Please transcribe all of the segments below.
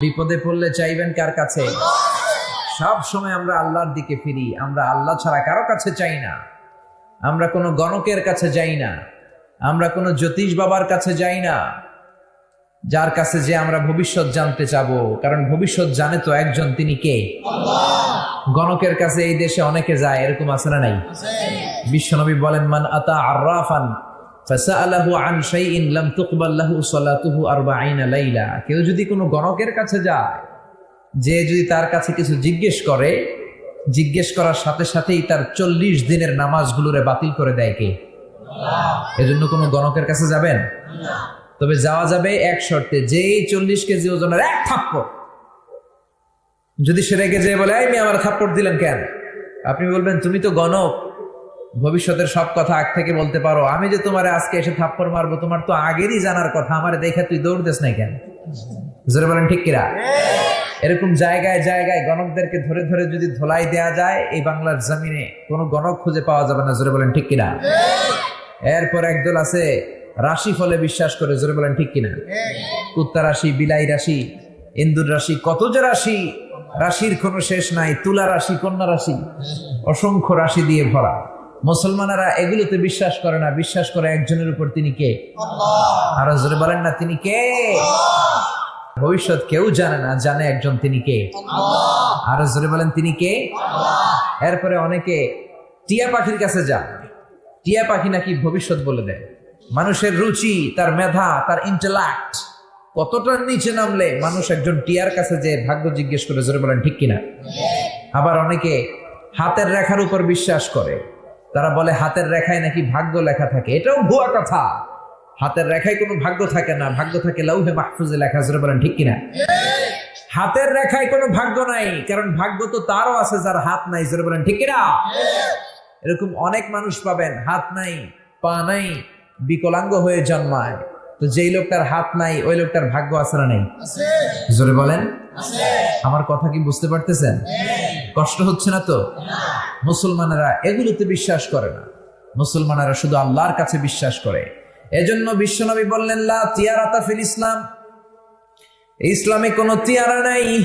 বিপদে পড়লে চাইবেন কার কাছে? সব সময় আমরা আল্লাহর দিকে ফিরি। আমরা আল্লাহ ছাড়া কারও কাছে চাই না। আমরা কোনো গণকের কাছে যাই না। আমরা কোনো জ্যোতিষ বাবার কাছে যাই না। যার কাছে যে আমরা ভবিষ্যৎ জানতে চাব। কারণ ভবিষ্যৎ জানে তো একজন তিনি কে? গণকের কাছে এই দেশে অনেকে যায় এরকম আছে না নাই? বিশ্বনবী বলেন মান আতা আররাফান ফাসাআলাহু আন শাইইন লাম তুকবাল লাহু সালাতুহু 40 লাইলা। কেউ যদি কোনো গণকের কাছে যায়, যে যদি তার কাছে কিছু জিজ্ঞেস করে, জিজ্ঞেস করার সাথে সাথেই তার চল্লিশ দিনের নামাজগুলোরে বাতিল করে দেয় কে? এজন্য কোনো গণকের কাছে যাবেন? তবে যাওয়া যাবে এক শর্তে, যেই চল্লিশ কেজি ওজনের এক থাপ্পড়। যদি সে রেগে যেয়ে বলে আমি আমার থাপ্পড় দিলেন কেন? আপনি বলবেন, তুমি তো গণক। ভবিষ্যতের সব কথা আগ থেকে বলতে পারো। আমি যে তোমার আজকে এসে থাপ্পড় মারবো, তোমার তো আগেরই জানার কথা। আমার দেখে তুই দৌড় দিস নাই কেন? জোরে বলেন, ঠিক কিরা? এরকম জায়গায় জায়গায় গণকদেরকে ধরে ধরে যদি ধোলাই দেয়া যায়, এই বাংলার জমিনে কোনো গণক খুঁজে পাওয়া যাবে না, জোরে বলেন, ঠিক কিনা এরপর একদল আছে, রাশি ফলে বিশ্বাস করে, জোরে বলেন, ঠিক কিনা? কুত্তা রাশি, বিলাই রাশি, ইন্দুর রাশি, কত যে রাশি, রাশির কোনো শেষ নাই, তুলা রাশি, কন্যা রাশি, অসংখ্য রাশি দিয়ে ভরা। মুসলমানেরা এগুলোতে বিশ্বাস করে না। বিশ্বাস করে একজনের উপর তিনি কে? আরও জোরে বলেন না তিনি কে? ভবিষ্যৎ কেউ জানে না জানে একজন তিনি কে। আরও জোরে বলেন তিনি কে? এরপরে অনেকে টিয়া পাখির কাছে যান। টিয়া পাখি নাকি ভবিষ্যৎ বলে দেয়। মানুষের রুচি তার মেধা তার ইন্টেলাক্ট কতটা নিচে নামলে মানুষ একজন টিয়ার কাছে যে ভাগ্য জিজ্ঞেস করে জোরে বলেন ঠিক কিনা? আবার অনেকে হাতের রেখার উপর বিশ্বাস করে। তারা বলে হাতের রেখায় নাকি ভাগ্য লেখা থাকে? এটাও ভুয়া কথা। হাতের রেখায় কোনো ভাগ্য থাকে না। ভাগ্য থাকে লৌহে মাহফুজে লেখা। জোরে বলেন ঠিক কিনা? হাতের রেখায় কোনো ভাগ্য নাই কারণ ভাগ্য তো তারও আছে যার হাত নাই। জোরে বলেন ঠিক কিনা? এরকম অনেক মানুষ পাবেন হাত নাই পা নাই বিকলাঙ্গ হয়ে জন্মায়। তো যেই লোকটার হাত নাই ওই লোকটার ভাগ্য আছে না নেই? জোরে বলেন। আমার কথা কি বুঝতে পারতেছেন? কষ্ট হচ্ছে না তো? মুসলমানেরা এগুলোতে বিশ্বাস করে না। মুসলমানেরা শুধু আল্লাহর কাছে বিশ্বাস করে। এজন্য বিশ্বনবী বললেন ফিল ইসলাম। ইসলামে কোনো তিয়ারা নাই,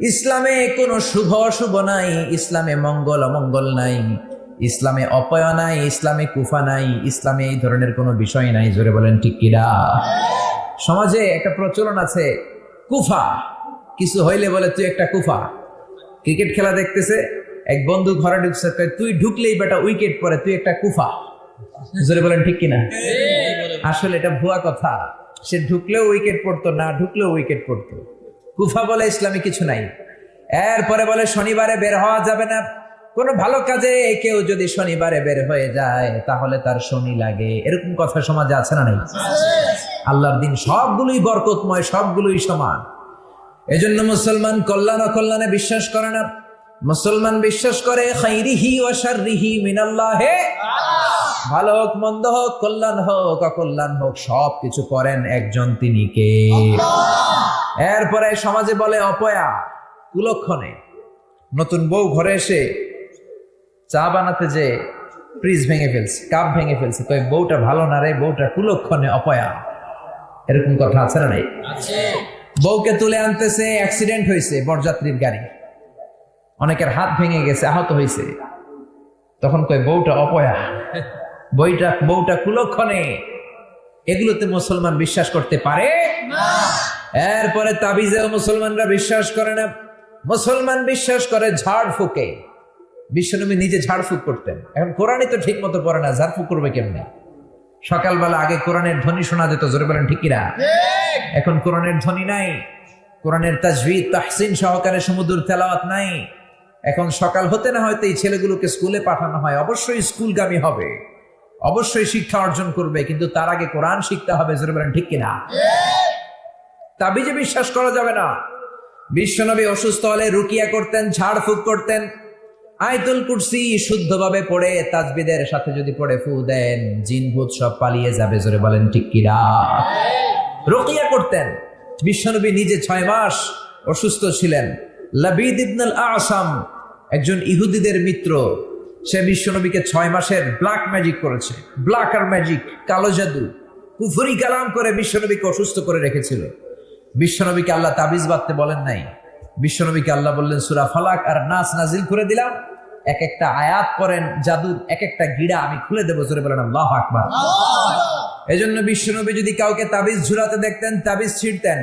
ইসলামে কোনো শুভ অশুভ নাই, ইসলামে মঙ্গল অমঙ্গল নাই, ইসলামে অপয় নাই, ইসলামে কুফা নাই, ইসলামে এই ধরনের কোনো বিষয় নাই। জোরে বলেন, ঠিক কিরা সমাজে একটা প্রচলন আছে, কুফা। কিছু হইলে বলে, তুই একটা কুফা। ক্রিকেট খেলা দেখতেছে এক বন্ধু ঘরে ঢুকছে তুই ঢুকলেই বেটা উইকেট পরে, তুই একটা কুফা। জোরে বলেন, ঠিক কিনা? আসলে এটা ভুয়া কথা। সে ঢুকলেও উইকেট পড়তো, না ঢুকলেও উইকেট পড়তো। কুফা বলে, ইসলামে কিছু নাই। এরপরে বলে, শনিবারে বের হওয়া যাবে না। কোনো ভালো কাজে কেউ যদি শনিবারে বের হয়ে যায়, তাহলে তার শনি লাগে। এরকম কথা সমাজে আছে না নাই? আল্লাহর দিন সবগুলোই বরকতময়, সবগুলোই সমান। এজন্য মুসলমান কল্যাণ অকল্যাণে বিশ্বাস করে না। মুসলমান বিশ্বাস করে খাইরিহি ও শাররিহি মিনাল্লাহে। ভালো হোক মন্দ হোক কল্যাণ হোক অকল্যাণ হোক সব কিছু করেন একজন তিনি কে? এরপরে সমাজে বলে অপয়া কুলক্ষণে। নতুন বউ ঘরে এসে চা বানাতে যে ফ্রিজ ভেঙে ফেলছে কাপ ভেঙে ফেলছে তো বউটা ভালো না রে বউটা কুলক্ষণে অপয়া। এরকম কথা আছে না নাই? বউকে তুলে আনতেছে অ্যাক্সিডেন্ট হয়েছে বরযাত্রীর গাড়ি। অনেকের হাত ভেঙে গেছে আহত হয়েছে। তখন কয় বউটা অপয়া। বইটা বউটা কুলক্ষণে। এগুলোতে মুসলমান বিশ্বাস করতে পারে? এরপরে তাবিজেও মুসলমানরা বিশ্বাস করে না। মুসলমান বিশ্বাস করে ঝাড় ফুকে। বিশ্বনবী নিজে ঝাড়ফুঁক করতেন। এখন কোরআনই তো ঠিক মতো পড়ে না ঝাড়ফুঁক করবে কেমনে? সকালবেলা আগে কোরআনের ধ্বনি শোনা যেত জোরে বলেন ঠিক কিনা? এখন কোরআনের ধ্বনি নাই। কোরআনের তাজভিদ তাহসিন সহকারে সমুদ্র তেলাওয়াত নাই। এখন সকাল হতে না হয়তো এই ছেলেগুলোকে স্কুলে পাঠানো হয়। অবশ্যই স্কুলগামী হবে। অবশ্যই শিক্ষা অর্জন করবে, কিন্তু তার আগে কোরআন শিখতে হবে ঠিক কিনা? তাবিজে বিশ্বাস করা যাবে না। বিশ্বনবী অসুস্থ হলে রুকিয়া করতেন, ঝাড়ফুঁক করতেন। আয়তুল কুরসি শুদ্ধভাবে পড়ে, তাজবিদের সাথে যদি পড়ে, ফু দেন জিন ভূত সব পালিয়ে যাবে, জোরে বলেন, ঠিক কিনা? রুকিয়া করতেন। বিশ্বনবী নিজে ছয় মাস অসুস্থ ছিলেন। লাবিদ ইবনুল আসাম একজন ইহুদিদের মিত্র। সে বিশ্বনবীকে ছয় মাসের ব্ল্যাক ম্যাজিক করেছে। ব্ল্যাক আর ম্যাজিক কালো জাদু। কুফুরি কালাম করে বিশ্বনবীকে অসুস্থ করে রেখেছিল। বিশ্বনবীকে আল্লাহ তাবিজ বাঁধতে বলেন নাই। বিশ্বনবীকে আল্লাহ বললেন সুরা ফালাক আর নাস নাজিল করে দিলাম। এক একটা আয়াত করেন জাদুর এক একটা গিড়া আমি খুলে দেবো। জোরে বলেন আল্লাহ আকবার। এজন্য বিশ্বনবী যদি কাউকে তাবিজ ঝুলাতে দেখতেন তাবিজ ছিঁড়তেন।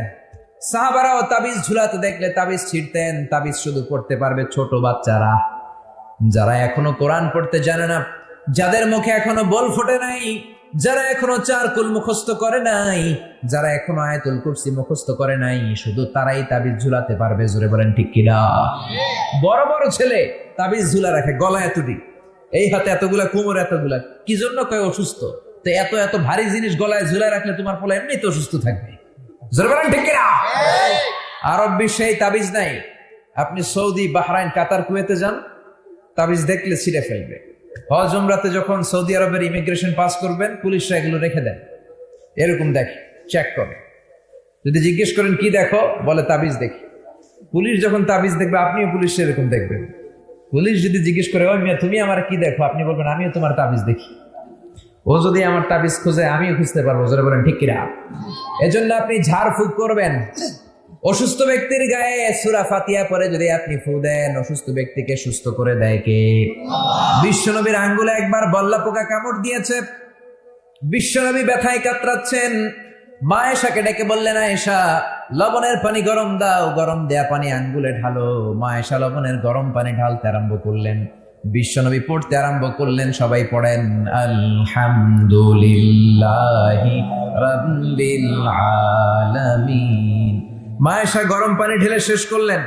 সাহাবারাও তাবিজ ঝুলাতে দেখলে তাবিজ ছিঁড়তেন, তাবিজ শুধু পড়তে পারবে ছোট বাচ্চারা। যারা এখনও কোরআন পড়তে জানে না, যাদের মুখে এখনও বল ফোটে নাই, যারা এখনও চার কুল মুখস্থ করে নাই, যারা এখনও আয়াতুল কুরসি মুখস্থ করে নাই, শুধু তারাই তাবিজ ঝুলাতে পারবে, জোরে বলেন ঠিক কিনা? বড় বড় ছেলে তাবিজ ঝুলা রাখে গলা এতটি এই হাতে এতগুলা কোমর, এতগুলা। কি জন্য কয় অসুস্থ? তো এত এত ভারী জিনিস গলায় ঝুলা রাখলে তোমার পোলা এমনিতে অসুস্থ থাকবে। ঠিক কিনা? আরব বিশ্বে তাবিজ নাই। আপনি সৌদি বাহরাইন কাতার কুয়েতে যান তাবিজ দেখলে ছিঁড়ে ফেলবে। হজ উমরাতে যখন সৌদি আরবের ইমিগ্রেশন পাস করবেন পুলিশরা এগুলো রেখে দেন। এরকম দেখে চেক করে। যদি জিজ্ঞেস করেন কি দেখো? বলে তাবিজ দেখি। পুলিশ যখন তাবিজ দেখবে আপনিও পুলিশ এরকম দেখবেন। পুলিশ যদি জিজ্ঞেস করে ওই মিয়া তুমি আমার কি দেখো? আপনি বলবেন আমিও তোমার তাবিজ দেখি। ও যদি আমার তাবিজ খোঁজে, আমিও খুঁজতে পারব যারা বলেন, ঠিক কিনা? এজন্য আপনি ঝাড়ফুঁক করবেন। অসুস্থ ব্যক্তির গায়ে সুরা ফাতিয়া পরে যদি আপনি ফু দেন, অসুস্থ ব্যক্তিকে সুস্থ করে দেয় কে? বিশ্বনবীর আঙ্গুলে একবার বল্লা পোকা কামড় দিয়েছে। বিশ্বনবী ব্যথায় কাতরাচ্ছেন। মা এসাকে ডেকে বললেন, আয়েশা, লবণের পানি গরম দাও। গরম দেয়া পানি আঙ্গুলে ঢালো। মা এসা লবণের গরম পানি ঢালতে আরম্ভ করলেন। বিশ্বনবী পড়তে আরম্ভ করলেন, সবাই পড়েন, আলহামদুলিল্লাহি রাব্বিল আলামিন। মা এসা গরম পানি ঢেলে শেষ করলেন।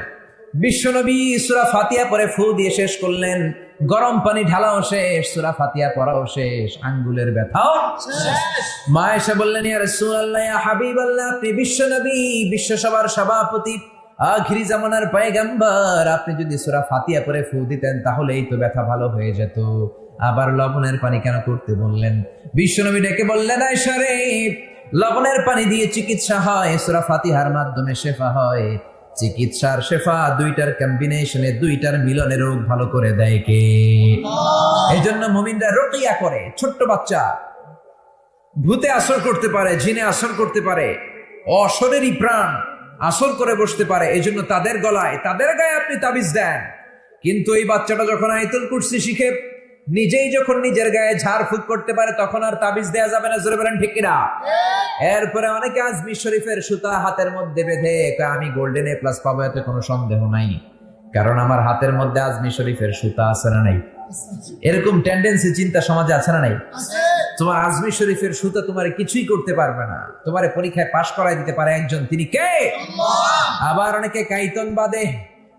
বিশ্বনবী সুরা ফাতিয়া পরে ফু দিয়ে শেষ করলেন। গরম পানি ঢালাও শেষ, সুরা ফাতিয়া পড়াও শেষ, আঙ্গুলের ব্যথাও মা এসে বললেন, ইয়া রাসূলুল্লাহ, ইয়া আপনি বিশ্বনবী বিশ্বসভার সভাপতি। আখিরি জামানার পয়গাম্বার আপনি যদি সূরা ফাতিহা পরে ফু দিতেন তাহলে এই তো ব্যথা ভালো হয়ে যেত। আবার লবণের পানি কেন করতে বললেন? বিশ্বনবী ডেকে বললেন আয়েশা রে লবণের পানি দিয়ে চিকিৎসা হয় সূরা ফাতিহার মাধ্যমে শেফা হয়। চিকিৎসার শেফা দুইটার কম্বিনেশনে দুইটার মিলনে রোগ ভালো করে দেয় কে? এই জন্য মুমিনরা রকিয়া করে ছোট্ট বাচ্চা। ভূতে আসর করতে পারে জিনে আসর করতে পারে। অসরেরই প্রাণ। আসর করে বসতে পারে এই জন্য তাদের গলায়, তাদের গায়ে আপনি তাবিজ দেন। কিন্তু এই বাচ্চাটা যখন আইতুল কুর্সি শিখে নিজেই যখন নিজের গায়ে ঝাড় ফুক করতে পারে, তখন আর তাবিজ দেয়া যাবে না, জোরে বলেন ঠিক কিনা? এরপরে অনেকে আজমি শরীফের সুতা হাতের মধ্যে বেঁধে আমি গোল্ডেন এ প্লাস পাবো, এতে কোনো সন্দেহ নাই। কারণ আমার হাতের মধ্যে আজমি শরীফের সুতা আছে না নাই? এরকম টেন্ডেন্সি চিন্তা সমাজে আছে না নাই? তোমার আজমি শরীফের সুতা তোমার কিছুই করতে পারবে না। তোমার পরীক্ষায় পাশ করাই দিতে পারে একজন। তিনি কে? আবার অনেকে কাইতন বাদে।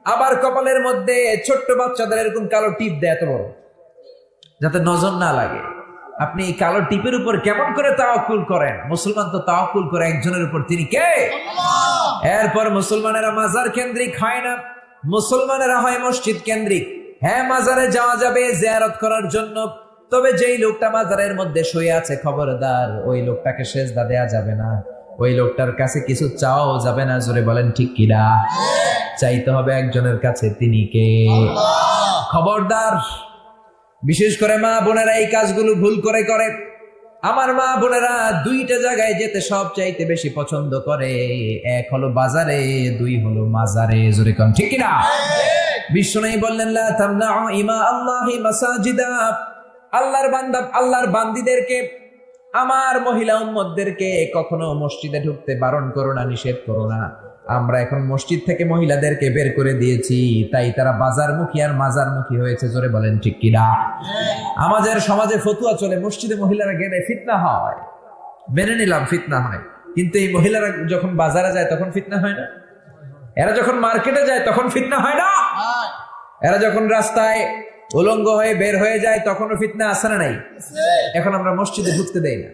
আবার কপালের মধ্যে ছোট্ট বাচ্চাদের এরকম কালো টিপ দেয় এত বড়। যাতে নজর না লাগে। আপনি এই কালো টিপের উপর কেমন করে তাওয়াক্কুল করেন? মুসলমান তো তাওয়াক্কুল করে একজনের উপর। তিনি কে? এরপর মুসলমানেরা মাজার কেন্দ্রিক হয় না। মুসলমানেরা হয় মসজিদ কেন্দ্রিক। হ্যাঁ মাজারে যাওয়া যাবে, জিয়ারত করার জন্য। তবে যেই লোকটা মাজারের মধ্যে শুয়ে আছে, খবরদার, ওই লোকটাকে সেজদা দেয়া যাবে না। ওই লোকটার কাছে কিছু চাওয়াও যাবে না, জোরে বলেন, ঠিক কিনা চাইতে হবে একজনের কাছে, তিনি কে? খবরদার, বিশেষ করে মা বোনেরা এই কাজগুলো ভুল করে করে। আমার মা বোনেরা দুইটা জায়গায় যেতে সব চাইতে বেশি পছন্দ করে। এক হলো বাজারে, দুই হলো মাজারে। জোরে কম ঠিক কিনা? বিশ্বনাই বললেন, লা তামনাউ ইমা আল্লাহি মাসাজিদা। আল্লাহর বান্দা, আল্লাহর বান্দিদেরকে, আমার মহিলা উম্মতদেরকে কখনো মসজিদে ঢুকতে বারণ করো না, নিষেধ করো না। আমরা এখন মসজিদ থেকে মহিলাদেরকে বের করে দিয়েছি তাই তারা বাজারমুখী আর মাজারমুখী হয়েছে জোরে বলেন ঠিক কিনা? আমাদের সমাজে ফতুয়া চলে মসজিদে মহিলারা গেলে ফিতনা হয়। মেনে নিলাম ফিতনা হয়। কিন্তু এই মহিলারা যখন বাজারে যায় তখন ফিতনা হয় না? এরা যখন মার্কেটে যায় তখন ফিতনা হয় না? এরা যখন রাস্তায় উলঙ্গ হয়ে বের হয়ে যায় তখনও ফিতনা আসে না নাই? এখন আমরা মসজিদে ঢুকতে দেই না।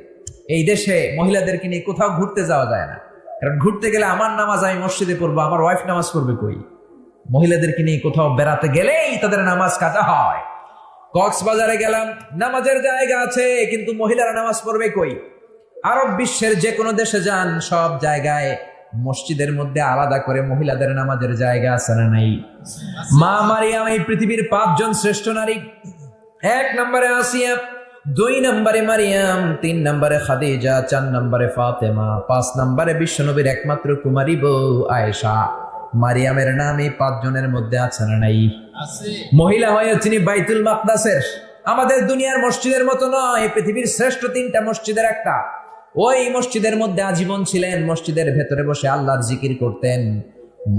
এই দেশে মহিলাদেরকে নিয়ে কোথাও ঘুরতে যাওয়া যায় না। কারণ ঘুরতে গেলে আমার নামাজ আমি মসজিদে পড়ব, আমার ওয়াইফ নামাজ পড়বে কই? মহিলাদেরকে নিয়ে কোথাও বেড়াতে গেলেই তাদের নামাজ কাটা হয়। কক্সবাজারে গেলাম, নামাজের জায়গা আছে, কিন্তু মহিলারা নামাজ পড়বে কই? আরব বিশ্বের যে কোনো দেশে যান, সব জায়গায় মসজিদের মধ্যে আলাদা করে মহিলাদের নামাজের জায়গা আছে না নাই? মা মারিয়াম এই পৃথিবীর পাঁচজন শ্রেষ্ঠ নারী। এক নম্বরে আসিয়া দুই নম্বরে মারিয়াম তিন নম্বরে খাদিজা চার নম্বরে ফাতেমা পাঁচ নম্বরে বিশ্বনবীর একমাত্র কুমারী বউ আয়েশা। মারিয়ামের নাম এই পাঁচজনের মধ্যে আছে না নাই? মহিলা হয়ে তিনি বাইতুল মাকদাসের। আমাদের দুনিয়ার মসজিদের মতো নয় পৃথিবীর শ্রেষ্ঠ তিনটা মসজিদের একটা। ওই মসজিদের মধ্যে আজীবন ছিলেন মসজিদের ভেতরে বসে আল্লাহর জিকির করতেন।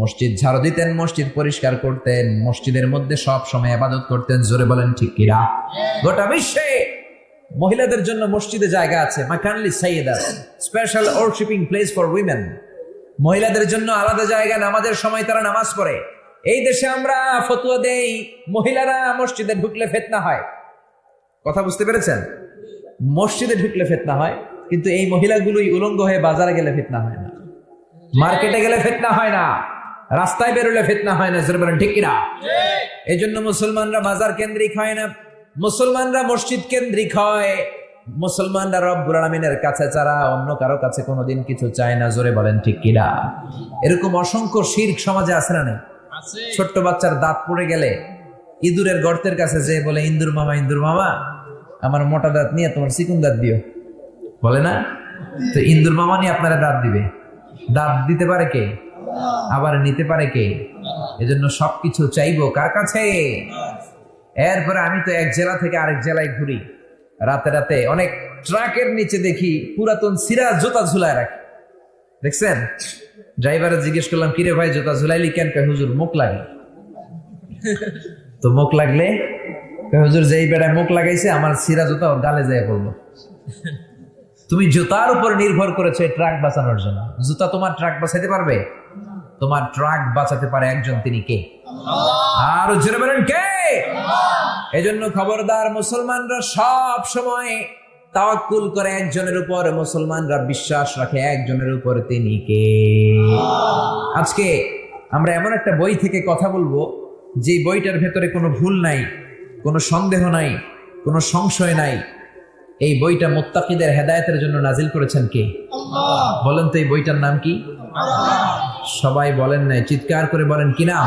মসজিদ ঝাড়ু দিতেন মসজিদ পরিষ্কার করতেন মসজিদের মধ্যে সব সময় আবাদত করতেন। জোরে বলেন ঠিক কিরা গোটা বিশ্বে মহিলাদের জন্য মসজিদে জায়গা আছে মাকানলি Sayeda special worshipping place for women মহিলাদের জন্য আলাদা জায়গা নামাজের সময় তারা নামাজ পড়ে। এই দেশে আমরা ফতুয়া দেই মহিলারা মসজিদে ঢুকলে ফেতনা হয়। কথা বুঝতে পেরেছেন? মসজিদে ঢুকলে ফেতনা হয় কিন্তু এই মহিলাগুলোই উলঙ্গ হয়ে বাজারে গেলে ফেতনা হয় না। মার্কেটে গেলে ফেতনা হয় না। রাস্তায় বেরোলে ফেতনা হয় না ঠিক কিনা? এই জন্য মুসলমানরা বাজার কেন্দ্রিক হয় না। মুসলমানরা মসজিদ কেন্দ্রিক হয়। মুসলমানরা রব্বুল আলমিনের কাছে ছাড়া অন্য কারও কাছে কোনোদিন কিছু চায় না। জোরে বলেন ঠিক কিনা এরকম অসংখ্য শির্ক সমাজে আছে না নেই? ছোট্ট বাচ্চার দাঁত পড়ে গেলে ইঁদুরের গর্তের কাছে যে বলে ইন্দুর মামা ইন্দুর মামা আমার মোটা দাঁত নিয়ে তোমার চিকুন দাঁত দিও। বলে না? তো ইন্দুর মামা নিয়ে আপনারা দাঁত দিবে। দাঁত দিতে পারে কে? আবার নিতে পারে কে? এজন্য সবকিছু চাইব কার কাছে? এরপরে আমি তো এক জেলা থেকে আরেক জেলায় ঘুরি। রাতে রাতে অনেক ট্রাকের নিচে দেখি পুরাতন সিরা জুতা ঝুলায় রাখে। দেখছেন? ড্রাইভারে জিজ্ঞেস করলাম, কিরে ভাই, জুতা ঝুলাইলি কেন? কয়, হুজুর, মুখ লাগে তো মুখ লাগলে? হুজুর, যেই বেড়ায় মুখ লাগাইছে, আমার সিরা জুতা ওর গালে যায় পড়ল। তুমি জুতার উপর নির্ভর করেছে ট্রাক বাঁচানোর জন্য। জুতা তোমার ট্রাক বাঁচাতে পারবে? তোমার ট্রাক বাঁচাতে পারে একজন, তিনি কে? আর জোরে বলেন কে? এজন্য খবরদার মুসলমানরা সব সময় তাওয়াক্কুল করে একজনের উপর, মুসলমানরা বিশ্বাস রাখে একজনের উপর, তিনি কে? আজকে আমরা এমন একটা বই থেকে কথা বলব, যে বইটার ভেতরে কোনো ভুল নাই, কোনো সন্দেহ নাই, কোনো সংশয় নাই। এই বইটা মোত্তাকিদের হেদায়েতের জন্য নাজিল করেছেন কে? বলেন তো এই বইটার নাম কি? সবাই বলেন নাই, চিৎকার করে বলেন, কি নাম?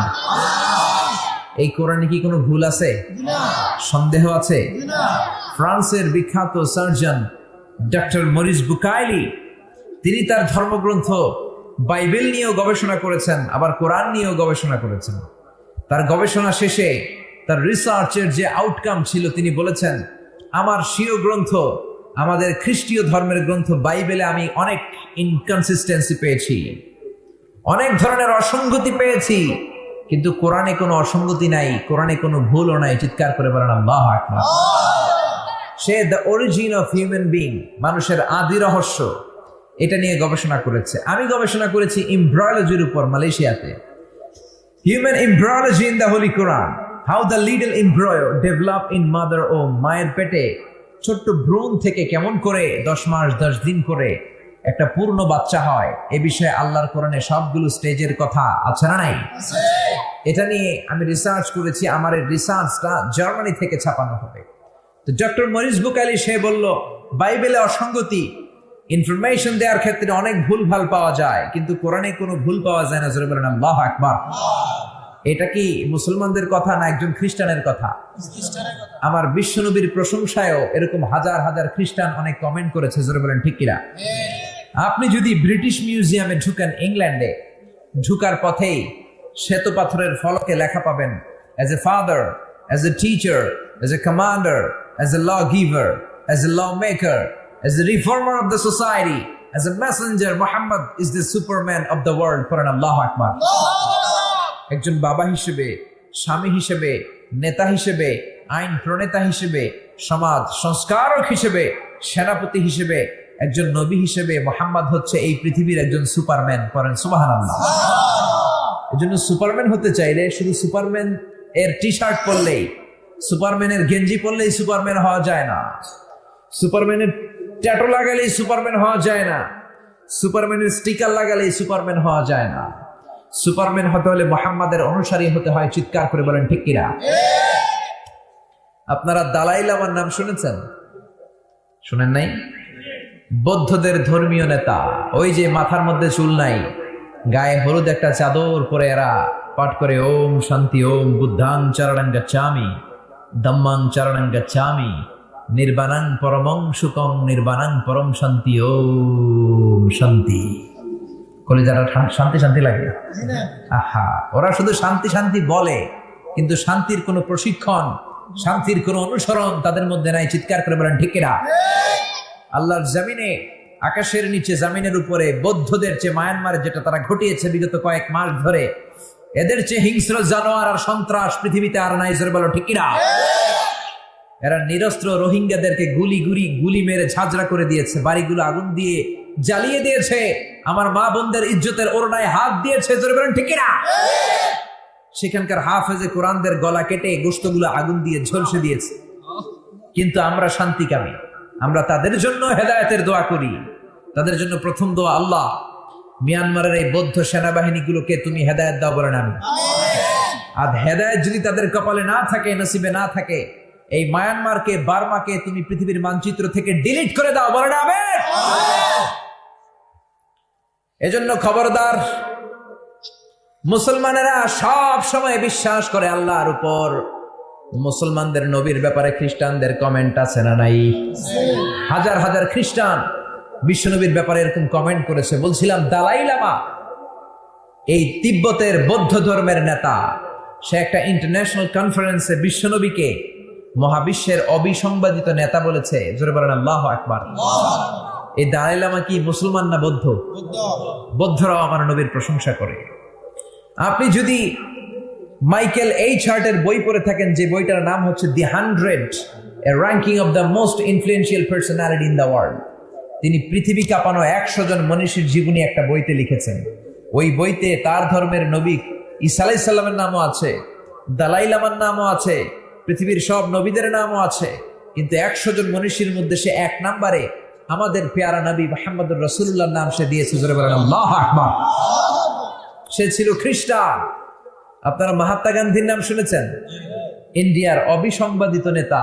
এই কোরআনে কি কোনো ভুল আছে? সন্দেহ আছে? ফ্রান্সের বিখ্যাত সার্জন ডক্টর মরিস বুকাইলি, তিনি তার ধর্মগ্রন্থ বাইবেল নিয়েও গবেষণা করেছেন, আবার কোরআন নিয়েও গবেষণা করেছেন। তার গবেষণা শেষে তার রিসার্চের যে আউটকাম ছিল, তিনি বলেছেন, আমার স্বীয় গ্রন্থ আমাদের খ্রিস্টীয় ধর্মের গ্রন্থ বাইবেলে আমি অনেক ইনকনসিস্টেন্সি পেয়েছি। অনেক ধরনের অসঙ্গতি পেয়েছি। কিন্তু কোরআনে কোনো অসঙ্গতি নাই, কোরআনে কোনো ভুলও নাই, চিৎকার করে বলেন আল্লাহ আকবার। সে the origin of human being মানুষের আদি রহস্য, এটা নিয়ে গবেষণা করেছে। আমি গবেষণা করেছি এমব্রয়লজির উপর মালয়েশিয়াতে। Human embryology in the holy Quran how the little embryo develop in mother ও মায়ের পেটে ছোট্ট ভ্রূণ থেকে কেমন করে দশ মাস, দশ দিন করে একটা পূর্ণ বাচ্চা হয়, এ বিষয়ে আল্লাহর কোরআনে সবগুলো স্টেজের কথা আছে না নাই? এটা নিয়ে আমি রিসার্চ করেছি, আমার এই রিসার্চটা জার্মানি থেকে ছাপানো হবে। তো ডক্টর মরিস বুকালি সে বলল, বাইবেলে অসঙ্গতি ইনফরমেশন দেওয়ার ক্ষেত্রে অনেক ভুল ভালো পাওয়া যায়, কিন্তু কোরআনে কোনো ভুল পাওয়া যায় না, জোরে বলেন আল্লাহ আকবার। এটা কি মুসলমানদের কথা না একজন খ্রিস্টানের কথা? আমার বিশ্বনবীর প্রশংসায়ও এরকম হাজার হাজার খ্রিস্টান অনেক কমেন্ট করেছে জোরে বলেন ঠিক কিনা? আপনি যদি ব্রিটিশ মিউজিয়ামে ঢুকেন ইংল্যান্ডে ঢুকার পথেই শ্বেত পাথরের ফলকে লেখা পাবেন as a father as a teacher as a commander as a law giver as a law maker as a reformer of the society as a messenger Muhammad is the superman of the world for আল্লাহ আকবার একজন বাবা হিসেবে স্বামী হিসেবে নেতা হিসেবে আইন প্রণেতা হিসেবে সমাজ সংস্কারক হিসেবে সেনাপতি হিসেবে একজন নবী হিসেবে মোহাম্মদ হচ্ছে এই পৃথিবীর একজন সুপারম্যান করেন সুবাহান এই জন্য সুপারম্যান হতে চাইলে শুধু সুপারম্যান এর টি শার্ট পরলেই সুপারম্যানের গেঞ্জি পরলেই সুপারম্যান হওয়া যায় না। সুপারম্যানের ট্যাটো লাগালেই সুপারম্যান হওয়া যায় না। সুপারম্যানের স্টিকার লাগালেই সুপারম্যান হওয়া যায় না। সুপারম্যান হতে হলে মোহাম্মদের অনুসারী হতে হয়, চিৎকার করে বলেন, ঠিক কিনা? আপনারা দালাই লামার নাম শুনেছেন? শুনেন নাই? বৌদ্ধদের ধর্মীয় নেতা, ওই যে মাথার মধ্যে চুল নাই, গায়ে হলুদ একটা চাদর পরে এরা পাঠ করে, ওম শান্তি, ওম বুদ্ধাং চারণাং গাচ্ছামি, দম্মাং চারণাং গাচ্ছামি, নির্বাণাং পরমং সুকং নির্বাণাং পরম শান্তি, ওম শান্তি। কলিজারা শান্তি শান্তি লাগে। আহা ওরা শুধু শান্তি শান্তি বলে কিন্তু শান্তির কোনো প্রশিক্ষণ শান্তির কোনো অনুসরণ তাদের মধ্যে নাই চিৎকার করে বলেন ঠিকেরা আল্লাহর জামিনে আকাশের নিচে জামিনের উপরে বৌদ্ধদের চেয়ে মায়ানমারে যেটা তারা ঘটিয়েছে বিগত কয়েক মাস ধরে এদের চেয়ে হিংস্র জানোয়ার আর সন্ত্রাস পৃথিবীতে আর নাই জোরে বলো ঠিকিরা এরা নিরস্ত্র রোহিঙ্গাদেরকে গুলি গুলি গুলি মেরে ঝাঁঝরা করে দিয়েছে বাড়িগুলো আগুন দিয়ে জ্বালিয়ে দিয়েছে। আমার মা বোনদের ইজ্জতের ওরনায় হাত দিয়েছে জোরে বলেন ঠিকিরা সেখানকার হাফেজে কোরআনদের গলা কেটে গোস্তগুলো আগুন দিয়ে ঝলসে দিয়েছে। কিন্তু আমরা শান্তিকামী। আমরা তাদের জন্য হেদায়তের দোয়া করি। তাদের জন্য প্রথম দোয়া আল্লাহ মিয়ানমারের এই বৌদ্ধ সেনাবাহিনীগুলোকে তুমি হেদায়েত দাও বলেন আমি আর হেদায়েত যদি তাদের কপালে না থাকে নসিবে না থাকে এই মায়ানমারকে বার্মাকে তুমি পৃথিবীর মানচিত্র থেকে ডিলিট করে দাও বলেন আমি এজন্য খবরদার, মুসলমানেরা সব সময় বিশ্বাস করে আল্লাহর উপর। মুসলমানদের নবীর ব্যাপারে খ্রিস্টানদের কমেন্ট আছে না নাই? হাজার হাজার খ্রিস্টান বিশ্বনবীর ব্যাপারে এরকম কমেন্ট করেছে। বলছিলাম দালাই লামা এই তিব্বতের বৌদ্ধ ধর্মের নেতা, সে একটা ইন্টারন্যাশনাল কনফারেন্সে বিশ্বনবীকে মহাবিশ্বের অবিসংবাদিত নেতা বলেছে। জোরে বলেন আল্লাহ আকবার। এই দালাই লামা কি মুসলমান না বৌদ্ধ? বৌদ্ধরাও আমার নবীর প্রশংসা করে। আপনি যদি মাইকেল এইচ হার্টের বই পড়ে থাকেন যে বইটার নাম হচ্ছে the hundred a ranking of the most influential personality in the world তিনি পৃথিবী কাঁপানো একশো জন মনীষীর জীবনী একটা বইতে লিখেছেন। ওই বইতে তার ধর্মের নবী ঈসা আলাইসাল্লামের নামও আছে দালাই লামার নামও আছে পৃথিবীর সব নবীদের নামও আছে। কিন্তু একশো জন মনীষীর মধ্যে সে এক নাম্বারে আমাদের পেয়ারা নবী মোহাম্মদুর রসুল্লাহর নাম সে দিয়েছে, জোরে বলেন সে ছিল খ্রিস্টান। আপনারা মহাত্মা গান্ধীর নাম শুনেছেন? ইন্ডিয়ার অবিসংবাদিত নেতা।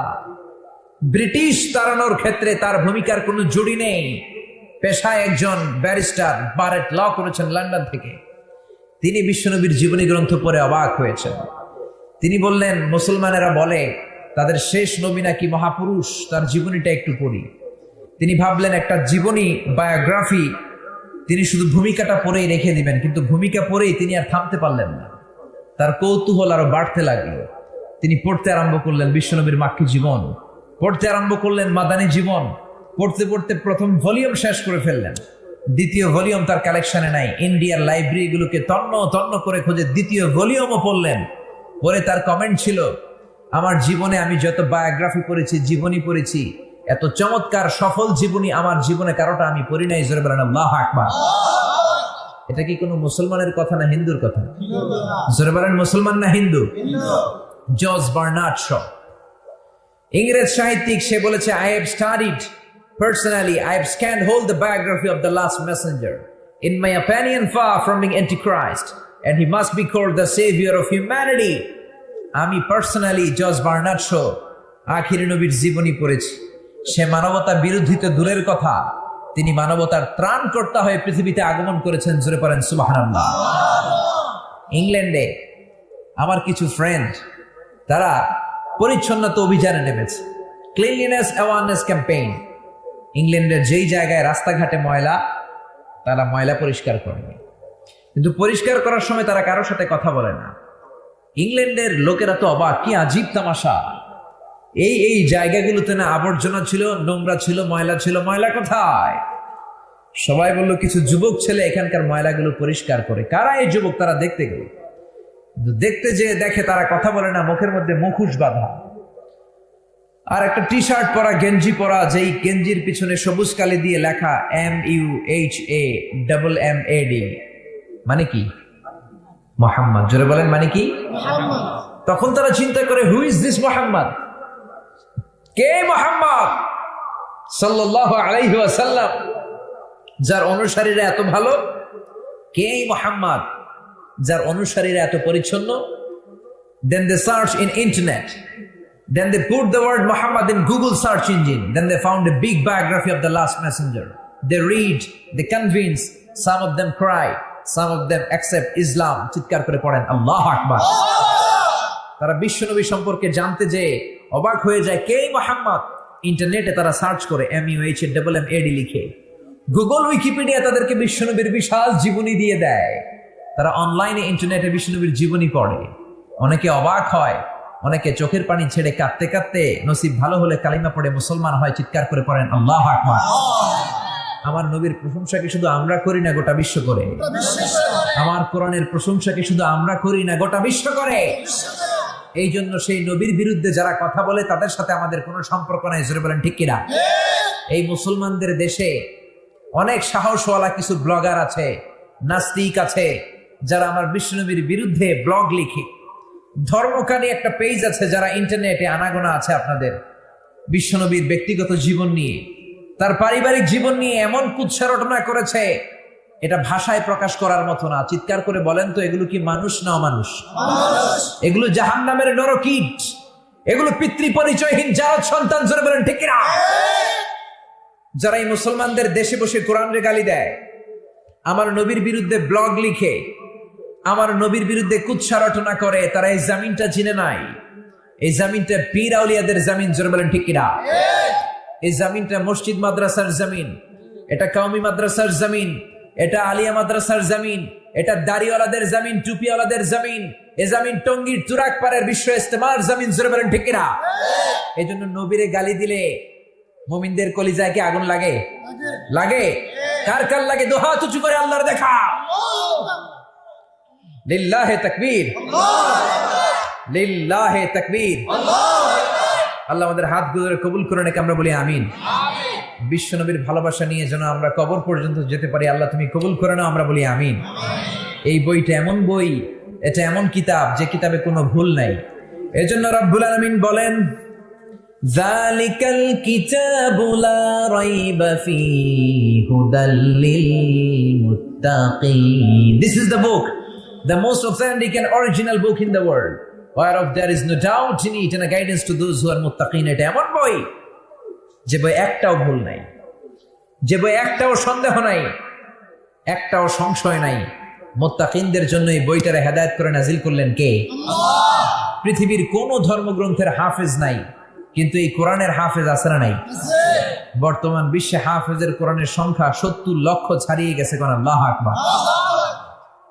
ব্রিটিশ তাড়ানোর ক্ষেত্রে তার ভূমিকার কোনো জুড়ি নেই। পেশায় একজন ব্যারিস্টার, বারেট ল করেছেন লন্ডন থেকে। তিনি বিশ্বনবীর জীবনী গ্রন্থ পড়ে অবাক হয়েছেন। তিনি বললেন, মুসলমানেরা বলে, তাদের শেষ নবী নাকি মহাপুরুষ, তার জীবনীটা একটু পড়ি। তিনি ভাবলেন একটা জীবনী বায়োগ্রাফি তিনি শুধু ভূমিকাটা পরেই রেখে দিবেন, কিন্তু ভূমিকা পরেই তিনি আর থামতে পারলেন না। তার কৌতূহল আরও বাড়তে লাগল। তিনি পড়তে আরম্ভ করলেন বিশ্বনবীর মাক্কি জীবন, পড়তে আরম্ভ করলেন মাদানী জীবন, পড়তে পড়তে প্রথম ভলিউম শেষ করে ফেললেন। দ্বিতীয় ভলিউম তার কালেকশনে নাই, ইন্ডিয়ার লাইব্রেরিগুলোকে তন্ন তন্ন করে খোঁজে দ্বিতীয় ভলিউমও পড়লেন। পরে তার কমেন্ট ছিল, আমার জীবনে আমি যত বায়োগ্রাফি পড়েছি, জীবনী পড়েছি এত চমৎকার সফল জীবনী আমার জীবনে কারোটা আমি পড়ি নাই, জোরে বলেন আল্লাহ আকবার। এটা কি কোনো মুসলমানের কথা না হিন্দুর কথা? জোরে বলেন মুসলমান না হিন্দু? জর্জ বার্নার্ড শ। ইংরেজ সাহিত্যিক, সে বলেছে I have studied personally I have scanned whole the biography of the last messenger in my opinion far from being antichrist and he must be called the saviour of humanity আমি personally George Bernard Shaw, আখির নবীর জীবনী পড়েছি। সে মানবতা বিরোধী দূরের কথা। তিনি মানবতার ত্রাণ কর্তা হয়ে পৃথিবীতে আগমন করেছেন, জোরে পড়েন, সুবহানাল্লাহ। ইংল্যান্ডে আমার কিছু ফ্রেন্ড তারা পরিচ্ছন্নতা অভিযানে নেমেছে। ক্লিনলিনেস অ্যাওয়ারনেস ক্যাম্পেইন ইংল্যান্ডের যেই জায়গায় রাস্তাঘাটে ময়লা, তারা ময়লা পরিষ্কার করবে কিন্তু পরিষ্কার করার সময় তারা কারোর সাথে কথা বলে না। ইংল্যান্ডের লোকেরা তো অবাক, কি আজীব তামাশা। এই এই জায়গাগুলোতে না আবর্জনা ছিল নোংরা ছিল ময়লা ছিল। ময়লা কোথায়? সবাই বলল কিছু যুবক ছেলে এখানকার ময়লাগুলো পরিষ্কার করে। কারা এই যুবক? তারা দেখতে গেল। দেখতে যে দেখে তারা কথা বলে না মুখের মধ্যে মুখোশ বাঁধা। আর একটা টি শার্ট পরা গেঞ্জি পরা যেই গেঞ্জির পিছনে সবুজ কালি দিয়ে লেখা M U H A double M A D মানে কি? মোহাম্মদ। জোরে বলেন মানে কি? তখন তারা চিন্তা করে হু ইজ দিস মোহাম্মদ কে মোহাম্মদ? সাল্লাহ আলাইহি ওয়াসাল্লাম। যার অনুসারীরা এত ভালো, কে মোহাম্মদ? যার অনুসারীরা এত পরিচ্ছন্ন? Then they search in internet then they put the word Muhammad in Google search engine then they found a big biography of the last messenger they read they convince some of them cry some of them accept Islam চিৎকার করে পড়েন, আল্লাহ আকবার. তারা বিশ্বনবী সম্পর্কে জানতে যে অবাক হয়ে যায় কে মোহাম্মদ? ইন্টারনেটে তারা সার্চ করে M U H double M A D লিখে। গুগল উইকিপিডিয়া তাদেরকে বিশ্বনবীর বিশাল জীবনী দিয়ে দেয়। তারা অনলাইনে ইন্টারনেটে বিশ্বনবীর জীবনী পড়ে। অনেকে অবাক হয় অনেকে চোখের পানি ছেড়ে কাঁদতে কাঁদতে নসিব ভালো হলে কালিমা পড়ে মুসলমান হয় চিৎকার করে পড়েন আল্লাহ আকবার। আমার নবীর প্রশংসা কি শুধু আমরা করি না গোটা বিশ্ব করে। আমার কোরআনের প্রশংসা কি শুধু আমরা করি না গোটা বিশ্ব করে? এই জন্য সেই নবীর বিরুদ্ধে যারা কথা বলে, তাদের সাথে আমাদের কোনো সম্পর্ক নাই। জোরে বলেন, ঠিক কিনা? এই মুসলমানদের দেশে অনেক সাহসওয়ালা কিছু ব্লগার আছে, নাস্তিক আছে, যারা আমার বিষ্ণুনবীর বিরুদ্ধে ব্লগ লিখে। ধর্মকানী একটা পেজ আছে যারা ইন্টারনেটে আনাগোনা আছে আপনাদের বিশ্বনবীর ব্যক্তিগত জীবন নিয়ে। তার পারিবারিক জীবন নিয়ে এমন কুৎসা রটনা করেছে এটা ভাষায় প্রকাশ করার মতো না। চিৎকার করে বলেন তো এগুলো কি মানুষ না অমানুষ? এগুলো জাহান নামের নরকিট। এগুলো পিতৃ পরিচয়হীন জারদ সন্তান জোরে বলেন ঠিক কিনা? যারা এই মুসলমানদের দেশে বসে কোরআনের গালি দেয় আমার নবীর বিরুদ্ধে ব্লগ লিখে আমার নবীর বিরুদ্ধে কুৎসা রটনা করে তারা এই জামিনটা চিনে নাই। এই জামিনটা পীর আউলিয়াদের জামিন জোরে বলেন ঠিক কিনা? এই জামিনটা মসজিদ মাদ্রাসার জামিন এটা কাউমি মাদ্রাসার জামিন এটা আলিয়া মাদ্রাসার জামিন, এটা দাড়িওয়ালাদের জামিন, টুপিওয়ালাদের জামিন, এ জামিন টঙ্গীর তুরাক পাড়ের বিশ্ব ইস্তেমার জামিন, জোরে বলেন ঠিক কিনা? এই জন্য নবীরে গালি দিলে মুমিনদের কলিজায় কি আগুন লাগে? লাগে। কার কার লাগে? দোহাত উঁচু করে আল্লাহর দেখা। লিল্লাহে তাকবীর। লিল্লাহে তাকবীর। আল্লাহ আমাদের হাতগুলোর কবুল করে নাকি, আমরা বলি আমিন। বিশ্বনবীর ভালোবাসা নিয়ে যেন আমরা কবর পর্যন্ত যেতে পারি। আল্লাহ তুমি কবুল করে নাও, আমরা বলি আমিন। এই বইটা এমন বই, এটা এমন কিতাব যে কিতাবে কোনো ভুল নাই। এজন্য রব্বুল আলমিন বলেন জালিকাল কিতাবুলা রাইবা ফি হুদাল মুত্তাকিন। This is the book the most authentic and original book in the world war of there is no doubt in it and guidance to those who are মুত্তাকিন এটা এমন বই যে বই একটাও ভুল নাই। যে বই একটাও সন্দেহ নাই একটাও সংশয় নাই। মোত্তাকিনদের জন্য এই বইটারে হেদায়ত করে নাজিল করলেন কে? পৃথিবীর কোন ধর্মগ্রন্থের হাফেজ নাই কিন্তু এই কোরআনের হাফেজ আছে না নাই? বর্তমান বিশ্বে হাফেজের কোরআনের সংখ্যা সত্তর লক্ষ ছাড়িয়ে গেছে কোন আল্লাহ আকবার।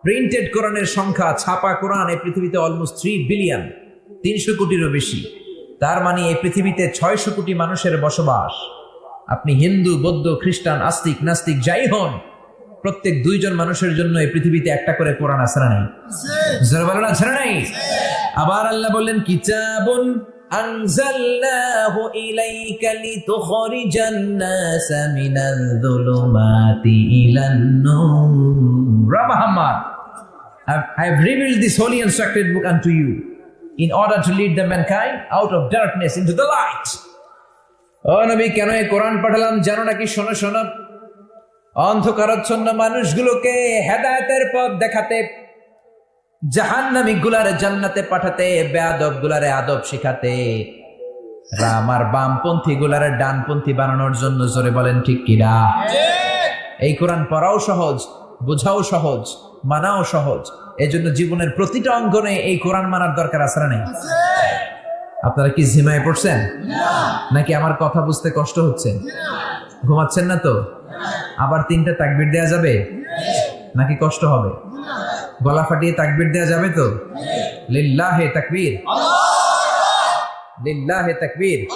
প্রিন্টেড কোরআনের সংখ্যা ছাপা কোরআন এই পৃথিবীতে অলমোস্ট থ্রি বিলিয়ন তিনশো কোটিরও বেশি। তার মানে এই পৃথিবীতে ছয়শো কোটি মানুষের বসবাস। আপনি হিন্দু, বৌদ্ধ, খ্রিস্টান, আস্তিক, নাস্তিক, যাই হন, প্রত্যেক দুইজন মানুষের জন্য এই পৃথিবীতে একটা করে কোরআন আছে না নাই? জোরে বলেন আছে নাই? আবার আল্লাহ বললেন, কিতাবুন আনজালনাহু ইলাইকা লিতুখরিজান নাস মিনাল যুলুমাতি ইলান নূর। Muhammad, I have revealed this holy sacred book unto you. In order to lead the mankind out of darkness into the light. ও নবী কেন এই কোরআন পাঠালাম জানো নাকি? শোনো শোনো। অন্ধকারাচ্ছন্ন মানুষগুলোকে হেদায়েতের পথ দেখাতে জাহান্নামী গুলারে জান্নাতে পাঠাতে বেয়াদব গুলারে আদব শিখাতে আমার বামপন্থী গুলারে ডানপন্থী বানানোর জন্য জোরে বলেন ঠিক কিনা? এই কোরআন পড়াও সহজ। বোঝাও সহজ, মানাও সহজ। এই জন্য জীবনের প্রতিটা অঙ্গনে এই কোরআন মানার দরকার আছে না আপনারা কি ঝিমায় পড়ছেন? নাকি আমার কথা বুঝতে কষ্ট হচ্ছে? ঘুমাচ্ছেন না তো? আবার তিনটা তাকবির দেয়া যাবে? নাকি কষ্ট হবে? গলা ফাটিয়ে তাকবির দেয়া যাবে তো? লিল্লাহে তাকবীর। লিল্লাহে তাকবীর।